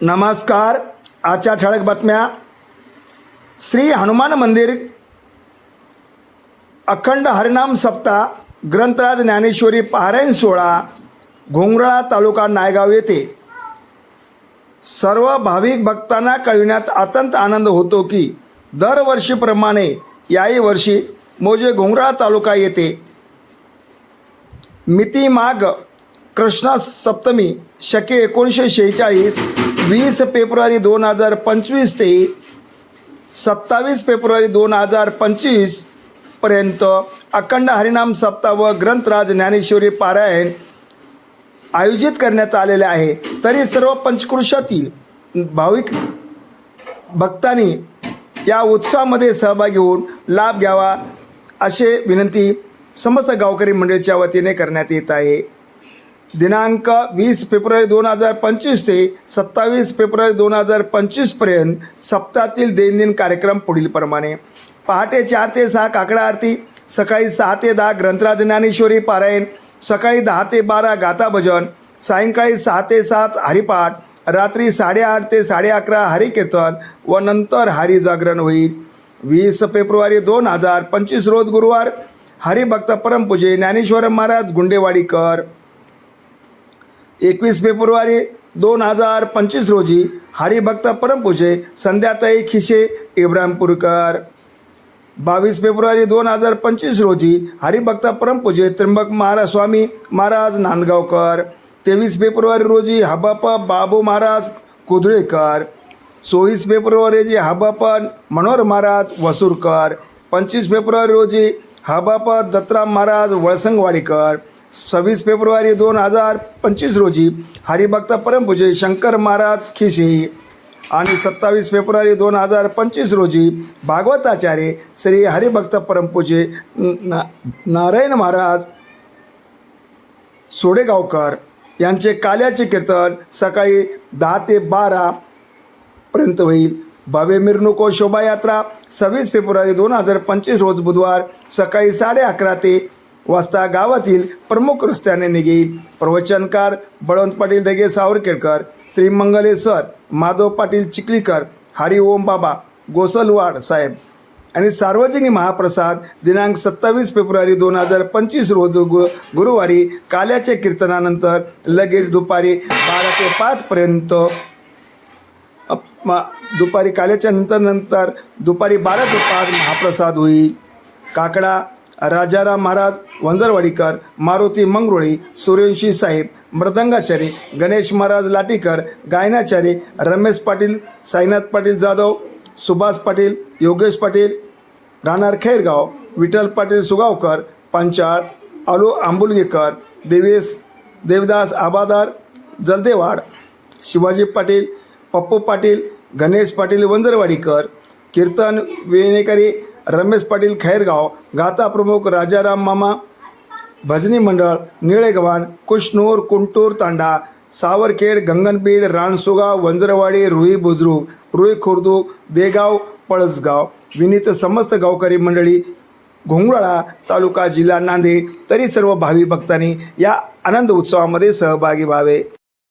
नमस्कार. आजच्या ठळक बातम्या. श्री हनुमान मंदिर अखंड हरिनाम सप्ताह ग्रंथराज ज्ञानेश्वरी पारायण सोहळा घोंगळा तालुका नायगाव येथे. सर्व भाविक भक्तांना कळविण्यात अत्यंत आनंद होतो की दरवर्षीप्रमाणे याही वर्षी मोजे घोंगळा तालुका येथे. मिती माघ कृष्ण सप्तमी शके एकोणीसशे शेहेचाळीस वीस फेब्रुवारी दोन हजार पंचवीस ते सत्तावीस फेब्रुवारी दोन हजार पंचवीसपर्यंत अखंड हरिनाम सप्ताह व ग्रंथराज ज्ञानेश्वरी पारायण आयोजित करण्यात आलेले आहे. तरी सर्व पंचकृषातील भाविक भक्तांनी या उत्सवामध्ये सहभागी होऊन लाभ घ्यावा असे विनंती समस्त गावकरी मंडळीच्या वतीने करण्यात येत आहे. दिनांक वीस फेब्रुवारी दोन हजार पंचवीस ते सत्तावीस फेब्रुवारी दोन हजार पंचवीसपर्यंत सप्ताहातील दैनंदिन कार्यक्रम पुढीलप्रमाणे पहाटे चार ते सहा काकडा आरती सकाळी सहा ते दहा ग्रंथराज ज्ञानेश्वरी पारायण सकाळी दहा ते बारा गाथा भजन सायंकाळी सहा ते सात हरिपाठ रात्री साडेआठ ते साडे अकरा हरिकीर्तन व नंतर हरी जागरण होईल. वीस फेब्रुवारी दोन हजार पंचवीस रोज गुरुवार हरिभक्त परमपूजे ज्ञानेश्वर महाराज गुंडेवाडीकर. एकवीस फेब्रुवारी दोन हजार पंचवीस रोजी हरिभक्त परमपूजे संध्याताई खिशे इब्राहिमपूरकर बावीस फेब्रुवारी दोन हजार पंचवीस रोजी हरिभक्त परमपूजे त्र्यंबक महाराज स्वामी महाराज नांदगावकर. तेवीस फेब्रुवारी रोजी हबाप बाबू महाराज कुदळेकर. चोवीस फेब्रुवारी रोजी हबाप मनोहर महाराज वसूरकर. पंचवीस फेब्रुवारी रोजी हबाप दत्तराम महाराज वळसंगवाडीकर. सव्वीस फेब्रुवारी दोन हजार पंचवीस रोजी हरिभक्त परमपूजे शंकर महाराज खिसे आणि सत्तावीस फेब्रुवारी दोन हजार पंचवीस रोजी भागवताचार्य श्री हरिभक्त परमपूजे ना नारायण महाराज सोडेगावकर यांचे काल्याचे कीर्तन सकाळी दहा ते बारा पर्यंत होईल. भव्य मिरणुको शोभायात्रा सव्वीस फेब्रुवारी दोन हजार पंचवीस रोज बुधवार सकाळी साडे अकरा ते वाजता गावातील प्रमुख रस्त्याने निघेल प्रवचनकार बळवंत पाटील ढगे सावरकेरकर श्री मंगलेसर माधव पाटील चिखलीकर हरी ओम बाबा गोसलवाड साहेब. आणि सार्वजनिक महाप्रसाद दिनांक सत्तावीस फेब्रुवारी दोन हजार पंचवीस रोज गु गुरुवारी काल्याच्या कीर्तनानंतर लगेच दुपारी बारा ते पाचपर्यंत अप- दुपारी काल्याच्या नंतर नंतर दुपारी बारा ते पाच महाप्रसाद होईल. काकडा राजाराम महाराज वंजरवाडीकर मारुती मंगरुळी सूर्यवंशी साहेब मृदंगाचारी गणेश महाराज लाटीकर गायनाचारी रमेश पाटील साईनाथ पाटील जाधव सुभाष पाटील योगेश पाटील राहणार खैरगाव विठ्ठल पाटील सुगावकर पंचाळ आलू आंबुलगेकर देवेश देवदास आबादार जलदेवाड शिवाजी पाटील पप्पू पाटील गणेश पाटील वंजरवाडीकर कीर्तन वेणेकरी रमेश पाटील खैरगाव गाथा प्रमुख राजाराम मामा भजनी मंडळ निळेगव्हाण कुशनूर कुंटूर तांडा सावरखेड गंगनपीड राणसुगाव वंजरवाडी रुई बुजरुक रुई खुर्दू देगाव पळसगाव विनीत समस्त गावकरी मंडळी घोंगळा तालुका जिल्हा नांदेड तरी सर्व भावी भक्तांनी या आनंद उत्सवामध्ये सहभागी व्हावे.